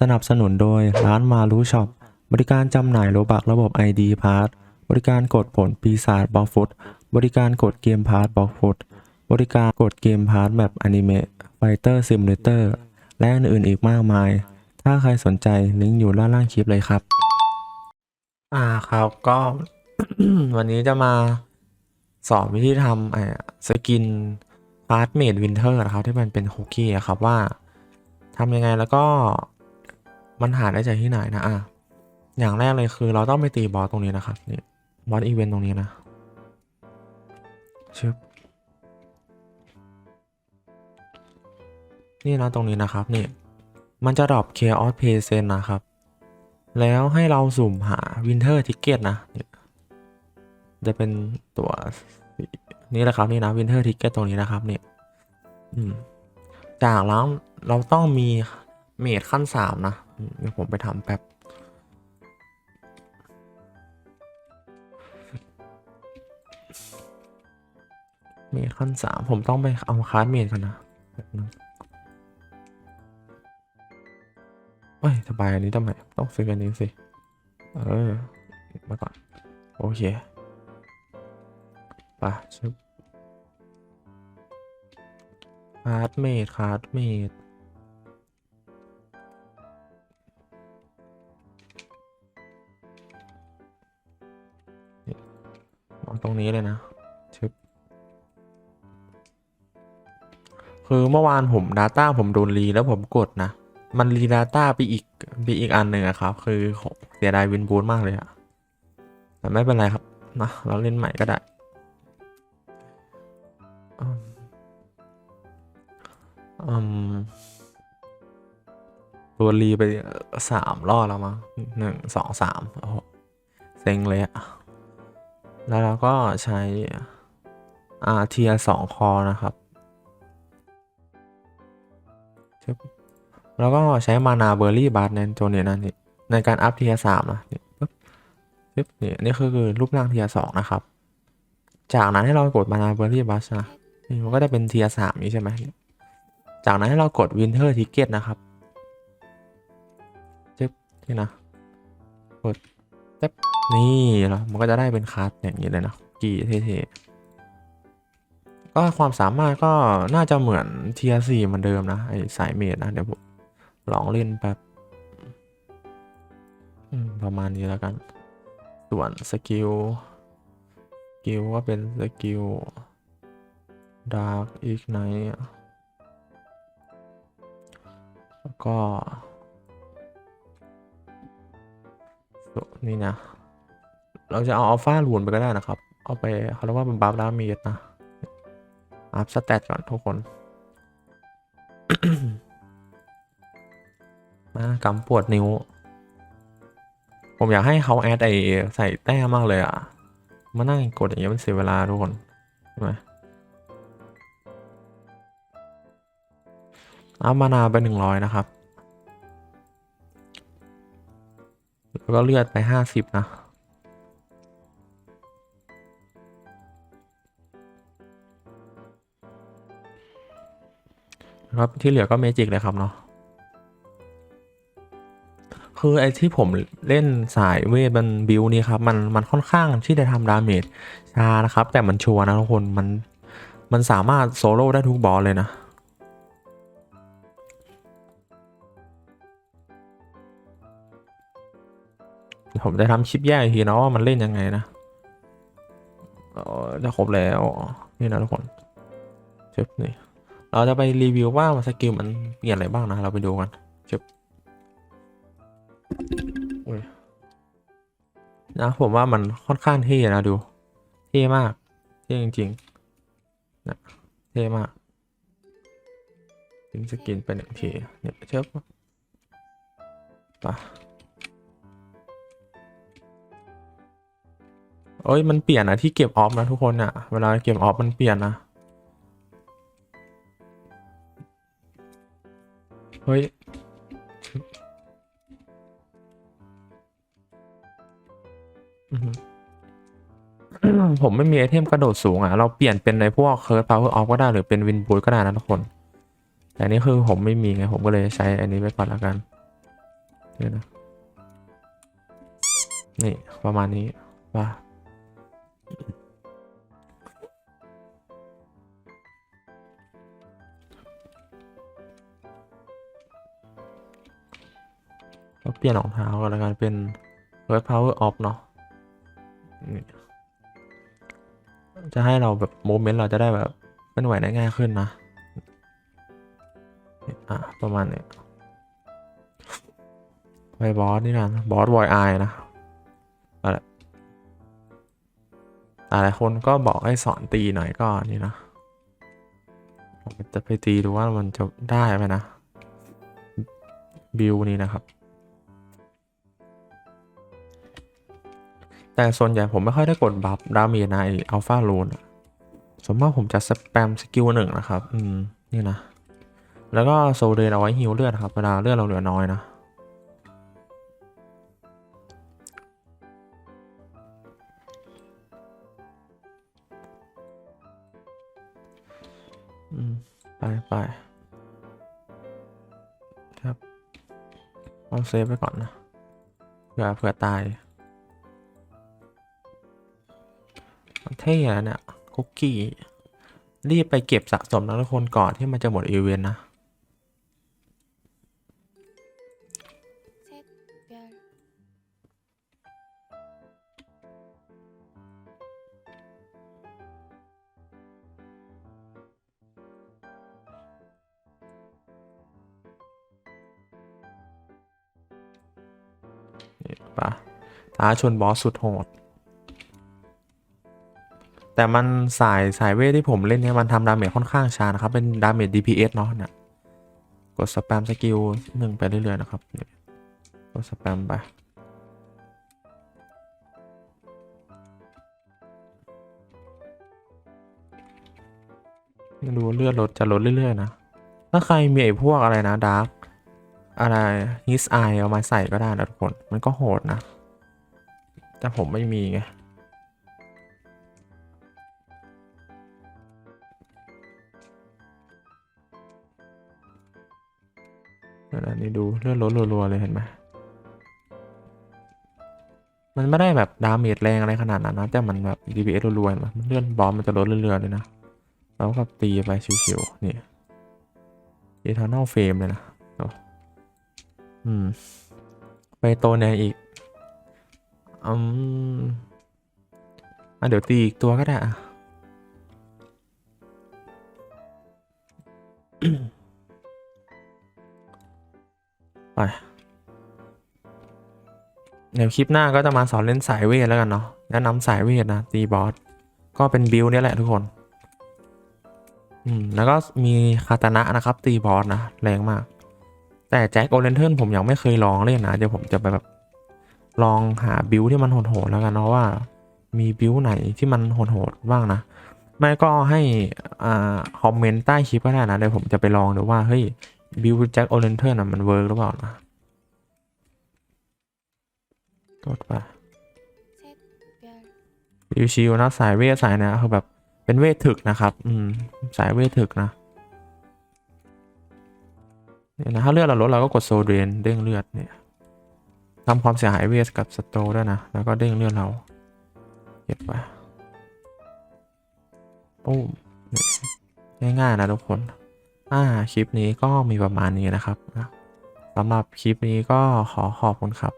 สนับสนุนโดยร้านมารู้ช็อปบริการจำหน่ายโลบักระบบ ID พาร์บริการกดผลปีศาจบล็อกฟุต บริการกดเกมพาร์บล็อกฟุต บริการกดเกมพาร์แบบอนิเมะไฟเตอร์ซิมเลเตอร์และอื่นๆอีกมากมาย ถ้าใครสนใจลิงก์อยู่ด้านล่างคลิปเลยครับ อ่าครับก็ วันนี้จะมาสอนวิธีทำไอ้สกินพาร์ทเมดวินเทอร์นะครับ ที่มันเป็นคุกกี้ครับว่าทำยังไงแล้วก็ มันหาได้จากที่ไหนนะอะอย่างแรกเลยคือเราต้องไปตีบอสตรงนี้นะครับนี่บอสอีเวนต์ตรงนี้นะชึบนี่นะตรงนี้นะครับนี่มันจะดรอป Chaos p a c e n นะครับ แล้วให้เราสุ่มหา Winter Ticket นะเนี่ยจะเป็นตัวนี่แหละครับนี่นะ Winter Ticket ตรงนี้นะครับนี่จากแล้วเราต้องมี เมดขั้นสามนะ เดี๋ยวผมไปทำแป๊บ เมดขั้นสามผมต้องไปเอาคาร์ดเมดกันนะเอ้ยสบายอันนี้ทำไมต้องซื้ออันนี้สิ เออ มาก่อน โอเคไปชึบคาร์ดเมดคาร์ดเมด รงนี้เลยนะชึบคือเมื่อวานผม Data ผมโดนรีแล้วผมกดนะ มันรี Data ไปอีกไปอีกอันหนึ่งอะครับ คือเสียดายวินบูนมากเลยอะแต่ไม่เป็นไรครับนะเราเล่นใหม่ก็ได้อืมตัวรีไปสามรอบแล้วมั้งหนึ่งสองสามโอ้โหเซ็งเลยอะ แล้วเราก็ใช้อาเทียสองคอนะครับ แล้วก็ใช้มานาเบอร์รี่บาร์ในตัวนี้นะนี่ในการอัพเทียสามนะนี่ปึ๊บปึ๊บนี่นี่คือรูปร่างเทียสองนะครับ จากนั้นให้เรากดมานาเบอร์รี่บัสนะนี่มันก็จะเป็นเทียสามนี้ใช่ไหมจากนั้นให้เรากดวินเทอร์ทิเก็ตนะครับจึ๊บนี่นะกด ต๊บนี่แล้วมันก็จะได้เป็นคัสอย่างนี้เลยนะกี่เท่ๆก็ความสามารถก็น่าจะเหมือนเทียสี่เหมือนเดิมนะไอสายเมดนะเดี๋ยวผมลองเล่นแป๊บประมาณนี้แล้วกัน ส่วนสกิลสกิลก็เป็นสกิล Dark Ignite แล้วก็ นี่นะ เราจะเอาอัลฟาลูนไปก็ได้นะครับ เอาไปเขาเรียกว่าเป็นบัฟดาเมจนะ อัพสเตตก่อนทุกคน มากำปวดนิ้ว ผมอยากให้เขาแอดไอใส่แต้มมากเลยอะ มานั่งกดอย่างเงี้ยมันเสียเวลาทุกคนใช่ไหมเอามานาไปหนึ่งร้อยนะครับ แล้วก็เลือดไปห้าสิบนะ ครับที่เหลือก็เมจิกเลยครับเนาะคือไอ้ที่ผมเล่นสายเวทมันบิวนี่ครับมันมันค่อนข้างที่จะทำดาเมจช้านะครับ แต่มันชัวร์นะทุกคนมันมันสามารถโซโล่ได้ทุกบอสเลยนะ ผมจะทำคลิปแยกอีกทีนะว่ามันเล่นยังไงนะจะครบแล้วนี่นะทุกคนเจ็บนี่เราจะไปรีวิวว่าสกิลมันเปลี่ยนอะไรบ้างนะ เราไปดูกันเจ็บอุ๊ยนะผมว่ามันค่อนข้างเท่นะดู เท่มาก เท่จริงๆนะเท่มากทิ้งสกินไปหนึ่งทีเนี่ยเชิบปะ เอ้ยมันเปลี่ยนอะที่เก็บออฟนะทุกคนอะเวลาเก็บออฟมันเปลี่ยนนะเฮ้ยผมไม่มีไอเทมกระโดดสูงอะ เราเปลี่ยนเป็นในพวกเคิร์ดพาวเวอร์ออฟก็ได้หรือเป็นวินบูดก็ได้นะทุกคน แต่นี้คือผมไม่มีไง ผมก็เลยใช้อันนี้ไปก่อนละกันเดี๋ยวนะ นี่ประมาณนี้ว่า ก็เปลี่ยนรองเท้ากันแล้วกันเป็น Web Power Off เนาะจะให้เราแบบโมเมนต์เราจะได้แบบเคลื่อนไหวได้ง่ายขึ้นนะอะประมาณนี้ไปบอสนี่นะบอสวอยไอนะอะไรหลายคนก็บอกให้สอนตีหน่อยก็นี่นะจะไปตีดูว่ามันจะได้ไหมนะ บิวนี้นะครับ แต่ส่วนใหญ่ผมไม่ค่อยได้กดบัฟดาเมจในอัลฟาโลนส่วนมากผมจะสแปมสกิลหนึ่งนะครับ อืม นี่นะ แล้วก็โซเดนเอาไว้ฮิวเลือดครับ เวลาเลือดเราเหลือน้อยนะอืมไปไปครับเอาเซฟไปก่อนนะเผื่อเผื่อตาย เท่แล้วเนี่ยคุกกี้ รีบไปเก็บสะสมนะทุกคนก่อนที่มันจะหมดอีเวนต์นะ셋별นี่ปะท้าชนบอสสุดโหด แต่มันสายสายเวทที่ผมเล่นเนี่ยมันทำดาเมจค่อนข้างช้านะครับ เป็นดาเมจ DPS เนาะเนี่ยกดสแปมสกิลหนึ่งไปเรื่อยๆนะครับกดสแปมไปไม่รู้เลือดลดจะลดเรื่อยๆนะ ถ้าใครมีไอ้พวกอะไรนะดาร์กอะไรฮิสไอเอามาใส่ก็ได้นะทุกคน มันก็โหดนะ แต่ผมไม่มีไง เดี๋ยวนะนี่ดูเลือดลดรัวๆเลยเห็นไหมมันไม่ได้แบบดาเมจแรงอะไรขนาดนั้นนะแต่มันแบบ DPS รัวๆเห็นไหมเลื่อนบอมมันจะลดเรื่อยๆเลยนะแล้วก็ตีไปชิวๆนี่ Eternal Flame เลยนะอาอืม ไปโตแนอีกอืมอะเดี๋ยวตีอีกตัวก็ได้อะ ไปเดี๋ยวคลิปหน้าก็จะมาสอนเล่นสายเวทแล้วกันเนาะแนะนำสายเวทนะตีบอสก็เป็นบิลเนี่ยแหละทุกคน อืมแล้วก็มีคาตานะนะครับ ตีบอสนะแรงมาก แต่แจ็คโอเลนเทิร์นผมยังไม่เคยลองเล่นนะเดี๋ยวผมจะไปแบบลองหาบิลที่มันโหดๆแล้วกันเนาะว่า มีบิลไหนที่มันโหดๆบ้างนะไม่ก็ให้อ่าคอมเมนต์ใต้คลิปก็ได้นะเดี๋ยวผมจะไปลองดูว่าเฮ้ย บิลแจ็คโอเลนเทิร์น่ะมันเวิร์กหรือเปล่านะกดไป셋별ชิวๆนะสายเวทสายนะคือแบบเป็นเวทถึกนะครับ อืม สายเวทถึกนะเนี่ยนะถ้าเลือดเราลดเราก็กดโซเดนเด้งเลือดเนี่ยทำความเสียหายเวทกับสโตด้วยนะ แล้วก็เด้งเลือดเราเก็บไปปุ้ง่ายๆนะทุกคน อ่าคลิปนี้ก็มีประมาณนี้นะครับสำหรับคลิปนี้ก็ขอขอบคุณครับ